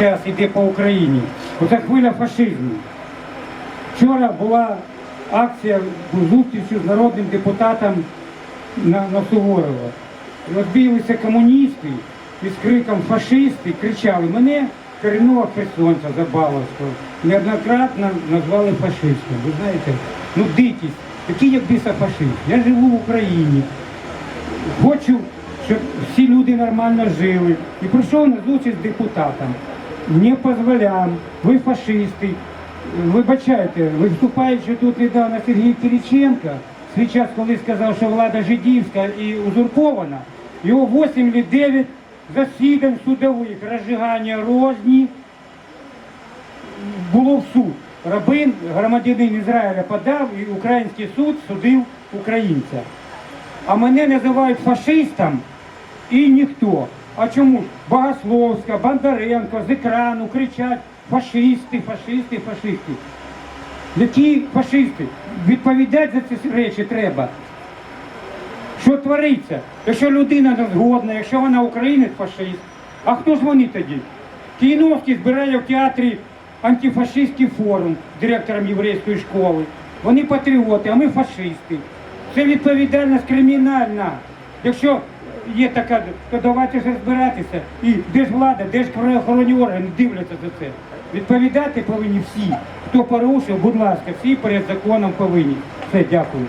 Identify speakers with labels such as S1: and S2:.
S1: зараз йде по Україні. Оце хвиля фашизму. Вчора була акція зустрічі з народним депутатом на, на Суворова. Розбіглися комуністи і з криком фашисти кричали мене корінного херсонця Забаловського. Неоднократно назвали фашистом. Ви знаєте, ну дикість, який як біса фашист. Я живу в Україні. Хочу, щоб всі люди нормально жили. І прийшов на зустріч з депутатом. Не дозволям, ви фашисти. Вибачайте, виступаючи тут недавно Сергій Кириченко, свій час, коли сказав, що влада жидівська і узурпована, його 8 чи 9 засідань судових, розжигання розні, було в суд. Рабин, громадянин Ізраїля подав, і український суд судив українця. А мене називають фашистом і ніхто. А чому ж? Богословська, Бондаренко з екрану кричать фашисти, фашисти, фашисти. Які фашисти? Відповідати за ці речі треба. Що твориться? Якщо людина не згодна, якщо вона українець фашист, а хто ж вони тоді? Кіновський збирає в театрі антифашистський форум з директором єврейської школи. Вони патріоти, а ми фашисти. Це відповідальність кримінальна. Якщо є така, то давайте ж розбиратися. І де ж влада, де ж правоохоронні органи дивляться за це. Відповідати повинні всі. Хто порушив, будь ласка, всі перед законом повинні. Все, дякую.